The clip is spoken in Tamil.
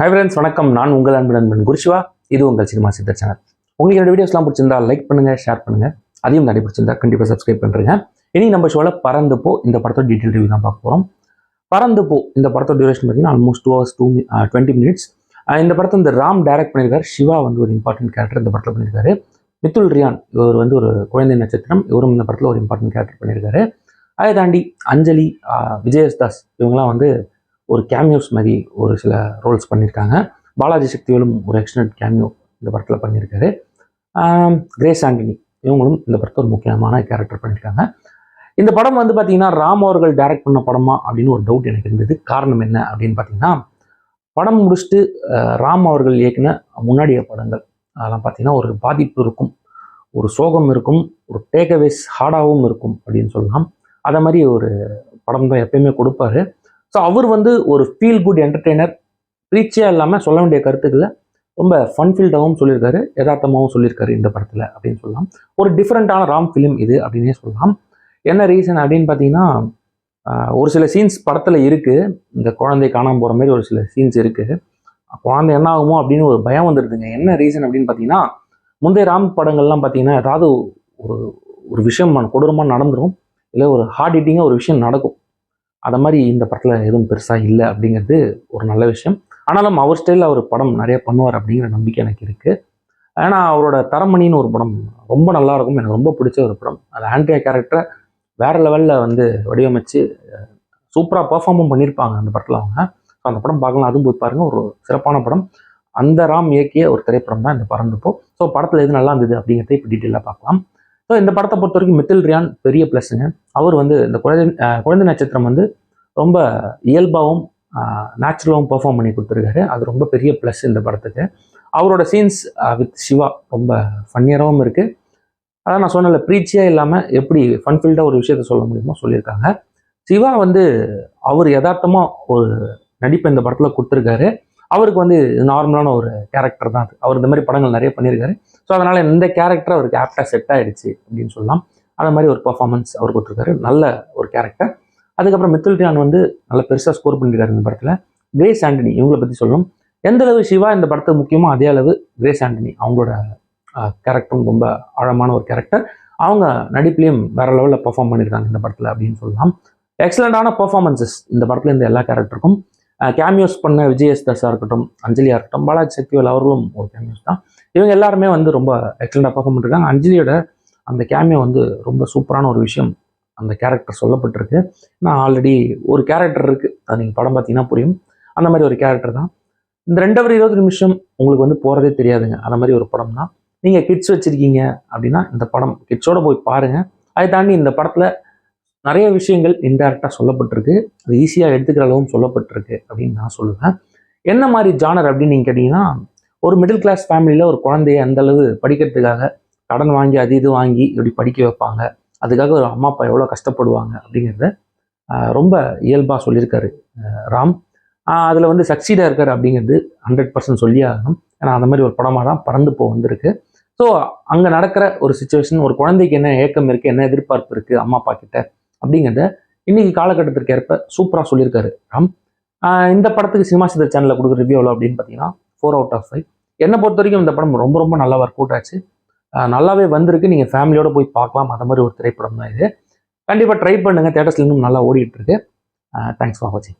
ஹை ஃப்ரெண்ட்ஸ் வணக்கம். நான் உங்கள் அன்பு நண்பன் குருஷிவா இது உங்கள் சினிமா சித்தர் சேனல். உங்களுக்கு என்னோட வீடியோஸ்லாம் பிடிச்சிருந்தா லைக் பண்ணுங்கள் ஷேர் பண்ணுங்க. அதையும் தாண்டி பிடிச்சிருந்தா கண்டிப்பாக சப்ஸ்கிரைப் பண்ணுறேங்க இனி நம்ம ஷோவில் பறந்து போ இந்த படத்தோட டீட்டெயில் ரிவ்யூ தான் பார்க்க போகிறோம் பறந்து போ இந்த படத்தோட டியூரேஷன் பார்த்தீங்கன்னா almost two hours two twenty minutes இந்த படத்தை இந்த ராம் டைரக்ட் பண்ணியிருக்காரு. சிவா வந்து ஒரு இம்பார்ட்டன்ட் கேரக்டர் இந்த படத்தில் பண்ணியிருக்காரு. மித்துல் ரியான் இவர் வந்து ஒரு குழந்தை நட்சத்திரம். இவரும் இந்த படத்தில் ஒரு இம்பார்ட்டன்ட் கேரக்டர் பண்ணியிருக்காரு. அதை தாண்டி அஞ்சலி விஜயதாஸ் இவங்கெல்லாம் வந்து ஒரு கேமியோஸ் மாதிரி ஒரு சில ரோல்ஸ் பண்ணியிருக்காங்க பாலாஜி சக்திவேலும் ஒரு எக்ஸ்டனட் கேமியோ இந்த படத்தில் பண்ணியிருக்காரு கிரேஸ் ஆண்டனி இவங்களும் இந்த படத்தை ஒரு முக்கியமான கேரக்டர் பண்ணியிருக்காங்க இந்த படம் வந்து பார்த்தீங்கன்னா ராம் அவர்கள் டைரக்ட் பண்ண படமா அப்படின்னு ஒரு டவுட் எனக்கு இருந்தது. காரணம் என்ன அப்படின்னு பார்த்தீங்கன்னா படம் முடிச்சுட்டு ராம் அவர்கள் இயக்குன முன்னாடிய படங்கள். அதெல்லாம் பார்த்தீங்கன்னா ஒரு பாதிப்பு இருக்கும் ஒரு சோகம் இருக்கும் ஒரு டேக்அவேஸ் ஹார்டாகவும் இருக்கும் அப்படின்னு சொல்லலாம். அதை மாதிரி ஒரு படம் தான் எப்பயுமே கொடுப்பாரு. ஸோ அவர் வந்து ஒரு ஃபீல் குட் என்டர்டெய்னர் ரீச்சியாக இல்லாமல் சொல்ல வேண்டிய கருத்துக்களை ரொம்ப ஃபன் ஃபீல்டாகவும் சொல்லியிருக்காரு. யதார்த்தமாகவும் சொல்லியிருக்காரு இந்த படத்தில் அப்படின்னு சொல்லலாம். ஒரு டிஃப்ரெண்ட்டான ராம் ஃபிலிம் இது அப்படின்னே சொல்லலாம். என்ன ரீசன் அப்படின்னு பார்த்தீங்கன்னா ஒரு சில சீன்ஸ் படத்தில் இருக்குது இந்த குழந்தை காணாமல் போகிற மாதிரி ஒரு சில சீன்ஸ் இருக்குது குழந்தை என்ன ஆகுமோ அப்படின்னு ஒரு பயம் வந்துடுதுங்க என்ன ரீசன் அப்படின்னு பார்த்தீங்கன்னா முந்தைய ராம் படங்கள்லாம் பார்த்தீங்கன்னா ஏதாவது ஒரு ஒரு விஷயம் கொடூரமாக நடந்துடும் இல்லை ஒரு ஹார்ட் ஹிட்டிங்காக ஒரு விஷயம் நடக்கும். அதை மாதிரி இந்த படத்தில் எதுவும் பெருசாக இல்லை அப்படிங்கிறது ஒரு நல்ல விஷயம். ஆனாலும் அவர் ஸ்டைலில் அவர் படம் நிறைய பண்ணுவார் அப்படிங்கிற நம்பிக்கை எனக்கு இருக்குது ஏன்னா அவரோட தரமணின்னு ஒரு படம் ரொம்ப நல்லா இருக்கும். எனக்கு ரொம்ப பிடிச்ச ஒரு படம். அது ஆண்ட்ரியா கேரக்டரை வேற லெவலில் வந்து வடிவமைச்சு சூப்பராக பர்ஃபார்மும் பண்ணியிருப்பாங்க அந்த படத்தில் அவங்க. ஸோ அந்த படம் பார்க்கலாம். அதுவும் போய் பாருங்கள் ஒரு சிறப்பான படம். அந்த ராம் இயக்கிய ஒரு திரைப்படம் தான் இந்த பறந்துப்போ ஸோ படத்தில் எது நல்லா இருந்தது அப்படிங்கிறத இப்போ டீட்டெயிலாக பார்க்கலாம். ஸோ இந்த படத்தை பொறுத்த வரைக்கும் மித்தில் ரியான் பெரிய ப்ளஸ்ஸுங்க அவர் வந்து இந்த குழந்தை குழந்தை நட்சத்திரம் வந்து ரொம்ப இயல்பாகவும் நேச்சுரலாகவும் பெர்ஃபார்ம் பண்ணி கொடுத்துருக்காரு. அது ரொம்ப பெரிய ப்ளஸ் இந்த படத்துக்கு. அவரோட சீன்ஸ் வித் சிவா ரொம்ப ஃபன்னியராகவும் இருக்குது அதான் நான் சொன்னல ப்ரீச்சியாக இல்லாமல் எப்படி ஃபன்ஃபில்டாக ஒரு விஷயத்த சொல்ல முடியுமோ சொல்லியிருக்காங்க. சிவா வந்து அவர் யதார்த்தமாக ஒரு நடிப்பை இந்த படத்தில் கொடுத்துருக்காரு. அவருக்கு வந்து நார்மலான ஒரு கேரக்டர் தான் அது. அவர் இந்த மாதிரி படங்கள் நிறைய பண்ணியிருக்காரு. ஸோ அதனால் இந்த கேரக்டர் அவருக்கு ஆப்டாக செட் ஆயிடுச்சு அப்படின்னு சொல்லலாம். அந்த மாதிரி ஒரு பர்ஃபார்மன்ஸ் அவர் கொடுத்துருக்காரு. நல்ல ஒரு கேரக்டர் அதுக்கப்புறம் மித்துல் டியான் வந்து நல்ல பெருசாக ஸ்கோர் பண்ணியிருக்காரு இந்த படத்தில். கிரேஸ் ஆண்டனி இவங்களை பற்றி சொல்லணும். எந்த அளவு சிவா இந்த படத்துக்கு முக்கியமோ அதே அளவு கிரேஸ் ஆண்டனி அவங்களோட கேரக்டரும் ரொம்ப ஆழமான ஒரு கேரக்டர் அவங்க நடிப்புலேயும் வேற லெவலில் பர்ஃபார்ம் பண்ணியிருக்காங்க இந்த படத்தில் அப்படின்னு சொல்லலாம். எக்ஸலண்டான பர்ஃபார்மன்சஸ் இந்த படத்தில் இந்த எல்லா கேரக்டருக்கும் கேமியோஸ் பண்ண விஜய் தாஸாக இருக்கட்டும் அஞ்சலியாக இருக்கட்டும் பாலாஜி சக்திவேல் அவர்களும் ஒரு கேமியோஸ் தான். இவங்க எல்லாருமே வந்து ரொம்ப எக்ஸலண்டாக பர்ஃபார்ம் பண்ணிருக்காங்க. அஞ்சலியோட அந்த கேமியோ வந்து ரொம்ப சூப்பரான ஒரு விஷயம் அந்த கேரக்டர் சொல்லப்பட்டிருக்கு. நான் ஆல்ரெடி ஒரு கேரக்டர் இருக்குது அது நீங்கள் படம் பார்த்தீங்கன்னா புரியும். அந்த மாதிரி ஒரு கேரக்டர் தான். இந்த ரெண்டவர் இருபது நிமிஷம் உங்களுக்கு வந்து போகிறதே தெரியாதுங்க. அந்த மாதிரி ஒரு படம் தான். நீங்கள் கிட்ஸ் வச்சுருக்கீங்க அப்படின்னா இந்த படம் கிட்ஸோட போய் பாருங்கள் அதை தாண்டி இந்த படத்தில் நிறைய விஷயங்கள் இன்டைரக்டாக சொல்லப்பட்டிருக்கு. அது ஈஸியாக எடுத்துக்கிற அளவும் சொல்லப்பட்டிருக்கு அப்படின்னு நான் சொல்லுவேன். என்ன மாதிரி ஜானர் அப்படின்னு நீங்கள் கேட்டிங்கன்னா ஒரு மிடில் கிளாஸ் ஃபேமிலியில் ஒரு குழந்தைய அந்தளவு படிக்கிறதுக்காக கடன் வாங்கி அது இது வாங்கி இப்படி படிக்க வைப்பாங்க. அதுக்காக ஒரு அம்மா அப்பா எவ்வளோ கஷ்டப்படுவாங்க அப்படிங்கிறத ரொம்ப இயல்பாக சொல்லியிருக்காரு ராம். அதில் வந்து சக்சீடாக இருக்கார் அப்படிங்கிறது ஹண்ட்ரட் பர்சன்ட் சொல்லியே ஆகணும். ஏன்னா அந்த மாதிரி ஒரு படமாக தான் பறந்து போ வந்திருக்கு. ஸோ அங்கே நடக்கிற ஒரு சுச்சுவேஷன் ஒரு குழந்தைக்கு என்ன ஏக்கம் இருக்குது என்ன எதிர்பார்ப்பு இருக்குது அம்மா அப்பா கிட்ட அப்படிங்கிறத இன்னைக்கு காலகட்டத்திற்கு ஏற்ப சூப்பராக சொல்லியிருக்காரு. ராம் இந்த படத்துக்கு சினிமா சிதர் சேனலில் கொடுக்குற ரிவ்யூ எவ்வளோ அப்படின்னு பார்த்தீங்கன்னா ஃபோர் அவுட் ஆஃப் ஃபைவ் என்னை பொறுத்த வரைக்கும் இந்த படம் ரொம்ப ரொம்ப நல்லா ஒர்க் அவுட் ஆச்சு. நல்லாவே வந்திருக்கு. நீங்கள் ஃபேமிலியோடு போய் பார்க்கலாம். அந்த மாதிரி ஒரு திரைப்படம் தான் இது கண்டிப்பாக ட்ரை பண்ணுங்கள் தேட்டர்ஸ்ல இன்னும் நல்லா ஓடிட்டு இருக்கு. தேங்க்ஸ் ஃபார் வாட்சிங்